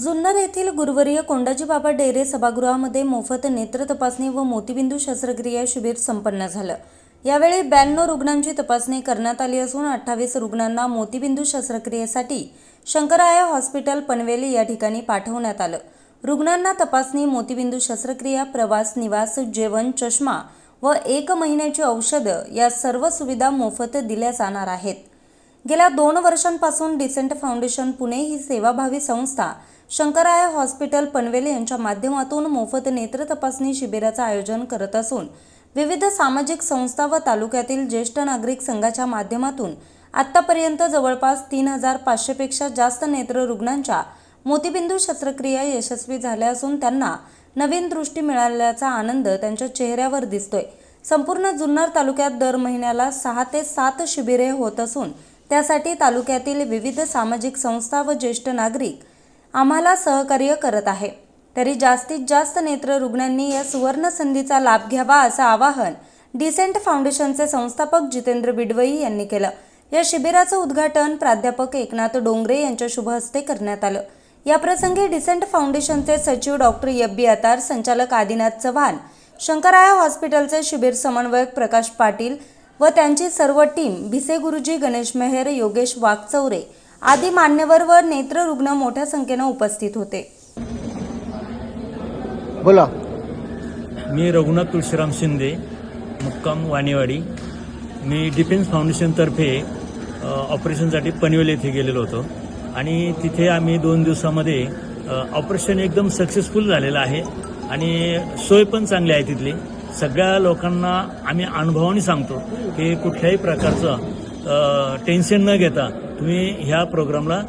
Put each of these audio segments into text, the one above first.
जुन्नर येथील गुरुवर्य कोंडाजी बाबा डेरे सभागृहामध्ये मोफत नेत्र तपासणी व मोतीबिंदू शस्त्रक्रिया शिबिर संपन्न झालं. यावेळी ब्याण्णव रुग्णांची तपासणी करण्यात आली असून अठ्ठावीस रुग्णांना मोतीबिंदू शस्त्रक्रियेसाठी शंकराया हॉस्पिटल पनवेल या ठिकाणी पाठवण्यात आलं. रुग्णांना तपासणी मोतीबिंदू शस्त्रक्रिया प्रवास निवास जेवण चष्मा व एक महिन्याची औषधं या सर्व सुविधा मोफत दिल्या जाणार आहेत. गेल्या दोन वर्षांपासून डिसेंट फाउंडेशन पुणे ही सेवाभावी संस्था शंकराय हॉस्पिटल पनवेल यांच्या माध्यमातून मोफत नेत्र तपासणी शिबिराचं आयोजन करत असून विविध सामाजिक संस्था व तालुक्यातील ज्येष्ठ नागरिक संघाच्या माध्यमातून आत्तापर्यंत जवळपास तीन हजार पाचशेपेक्षा जास्त नेत्र रुग्णांच्या मोतीबिंदू शस्त्रक्रिया यशस्वी झाल्या असून त्यांना नवीन दृष्टी मिळाल्याचा आनंद त्यांच्या चेहऱ्यावर दिसतोय. संपूर्ण जुन्नर तालुक्यात दर महिन्याला सहा ते सात शिबिरे होत असून त्यासाठी तालुक्यातील विविध सामाजिक संस्था व ज्येष्ठ नागरिक आम्हाला सहकार्य करत आहे. तरी जास्तीत जास्त नेत्र रुग्णांनी या सुवर्ण संधीचा लाभ घ्यावा असं आवाहन डिसेंट फाउंडेशनचे संस्थापक जितेंद्र बिडवई यांनी केलं. या शिबिराचं उद्घाटन प्राध्यापक एकनाथ डोंगरे यांच्या शुभ हस्ते करण्यात आलं. याप्रसंगी डिसेंट फाउंडेशनचे सचिव डॉक्टर यब्बी अतार संचालक आदिनाथ चव्हाण शंकराया हॉस्पिटलचे शिबिर समन्वयक प्रकाश पाटील व त्यांची सर्व टीम भिसे गुरुजी गणेश मेहर योगेश वाघचौरे आदी मान्यवर व नेत्ररुग्ण मोठ्या संख्येनं उपस्थित होते. बोला. मी रघुनाथ तुळशीराम शिंदे मुक्काम वाणेवाडी. मी डिफेन्स फाउंडेशनतर्फे ऑपरेशनसाठी पनवेल येथे गेलेलो होतो. आणि तिथे आम्ही दोन दिवसामध्ये ऑपरेशन एकदम सक्सेसफुल झालेलं आहे आणि सोय पण चांगली आहे तिथली. सगळ्या लोकांना आम्ही अनुभवाने सांगतो की कुठल्याही प्रकारचं टेन्शन न घेता तुम्ही ह्या प्रोग्रामला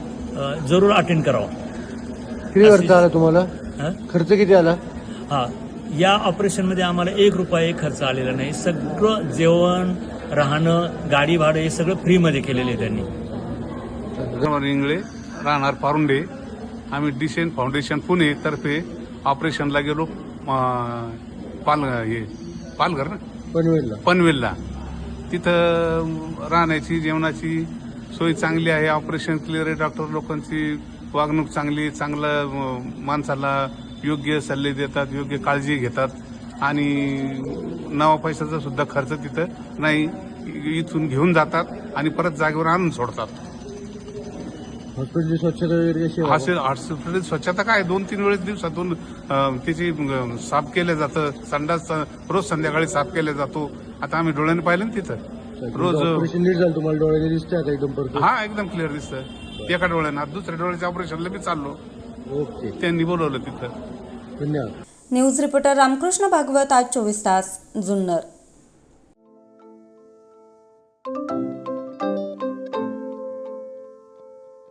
जरूर अटेंड करावा. किती खर्च आला तुम्हाला? हं? खर्च किती आला? हा. या ऑपरेशनमध्ये आम्हाला एक रुपया खर्च आलेला नाही. सगळं जेवण राहणं गाडी भाडं हे सगळं फ्रीमध्ये केलेलं आहे त्यांनी. इंगळे राहणार पारुंडे. आम्ही डिसेंट फाउंडेशन पुणे तर्फे ऑपरेशनला गेलो पाल हे पालघर ना? पनवेलला. पनवेलला. तिथं राहण्याची जेवणाची सोय चांगली आहे ऑपरेशन क्लिअर आहे डॉक्टर लोकांची वागणूक चांगली चांगलं माणसाला योग्य सल्ले देतात योग्य काळजी घेतात आणि नवा पैशाचा सुद्धा खर्च तिथं नाही इथून घेऊन जातात आणि परत जागेवर आणून सोडतात. हॉस्पिटलची स्वच्छता वगैरे हॉस्पिटल स्वच्छता काय दोन तीन वेळेस दिवसातून त्याची साफ केलं जातं. संडास रोज संध्याकाळी साफ केला जातो. आता आम्ही डोळ्याने पाहिलं ना तिथं. रोज ऑपरेशन नीट झालं तुम्हाला डोळ्याने दिसते आता एकदम परत. हा एकदम क्लिअर दिसतं एका डोळ्यानं. आता दुसऱ्या डोळ्याच्या ऑपरेशनला मी चाललो. ओके. त्यांनी बोलवलं तिथं. धन्यवाद. न्यूज रिपोर्टर रामकृष्ण भागवत आज चोवीस तास जुन्नर.